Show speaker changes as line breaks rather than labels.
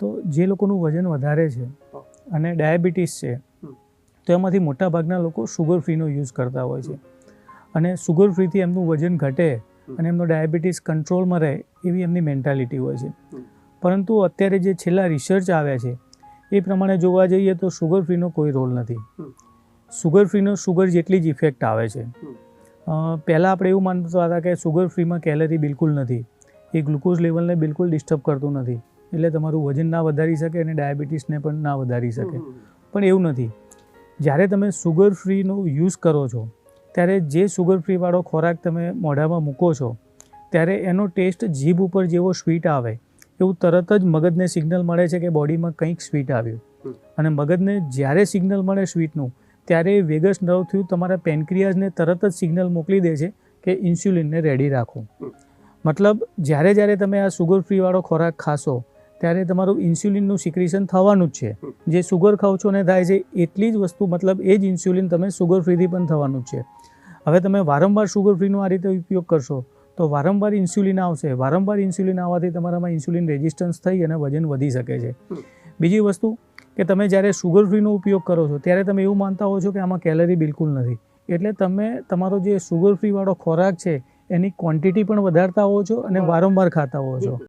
તો જે લોકોનું વજન વધારે છે અને ડાયાબિટીસ છે. તો એમાંથી મોટા ભાગના લોકો શુગર ફ્રીનો યુઝ કરતા હોય છે. અને શુગર ફ્રીથી એમનું વજન ઘટે અને એમનો ડાયાબિટીસ કંટ્રોલમાં રહે એવી એમની મેન્ટાલિટી હોય છે. પરંતુ અત્યારે જે છેલ્લા રિસર્ચ આવ્યા છે એ પ્રમાણે જોવા જઈએ તો શુગર ફ્રીનો કોઈ રોલ નથી.
સુગર
શુગર ફ્રીનો શુગર જેટલી જ ઇફેક્ટ આવે છે. પહેલાં આપણે એવું માનતા હતા કે શુગર ફ્રીમાં કેલરી બિલકુલ નથી. એ ગ્લુકોઝ લેવલને બિલકુલ ડિસ્ટર્બ કરતું નથી. એટલે તમારું વજન ના વધારી શકે અને ડાયાબિટીસને પણ ના વધારી શકે. પણ એવું નથી. જ્યારે તમે સુગર ફ્રીનો યુઝ કરો છો ત્યારે જે સુગર ફ્રીવાળો ખોરાક તમે મોઢામાં મૂકો છો ત્યારે એનો ટેસ્ટ જીભ ઉપર જેવો સ્વીટ આવે. એવું તરત જ મગજને સિગ્નલ મળે છે કે બોડીમાં કંઈક સ્વીટ આવ્યું. અને મગજને જ્યારે સિગ્નલ મળે સ્વીટનું ત્યારે વેગસ નર્વ થયું તમારા પેનક્રિયાઝને તરત જ સિગ્નલ મોકલી દે છે કે ઇન્સ્યુલિનને રેડી રાખો. મતલબ જ્યારે જ્યારે તમે આ સુગર ફ્રીવાળો ખોરાક ખાશો ત્યારે તમારું ઇન્સ્યુલિનનું સિક્રિશન થવાનું જ છે. જે સુગર ખાવ છો ને થાય છે એટલી જ વસ્તુ મતલબ એ જ ઇન્સ્યુલિન તમે સુગર ફ્રીથી પણ થવાનું જ છે. હવે તમે વારંવાર સુગર ફ્રીનો આ રીતે ઉપયોગ કરશો તો વારંવાર ઇન્સ્યુલિન આવશે. વારંવાર ઇન્સ્યુલિન આવવાથી તમારામાં ઇન્સ્યુલિન રેઝિસ્ટન્સ થઈ અને વજન વધી શકે છે. બીજી વસ્તુ કે તમે જ્યારે સુગર ફ્રીનો ઉપયોગ કરો છો ત્યારે તમે એવું માનતા હો છો કે આમાં કેલરી બિલકુલ નથી. એટલે તમે તમારો જે સુગર ફ્રીવાળો ખોરાક છે એની ક્વોન્ટિટી પણ વધારતા હો છો અને વારંવાર ખાતા હો છો.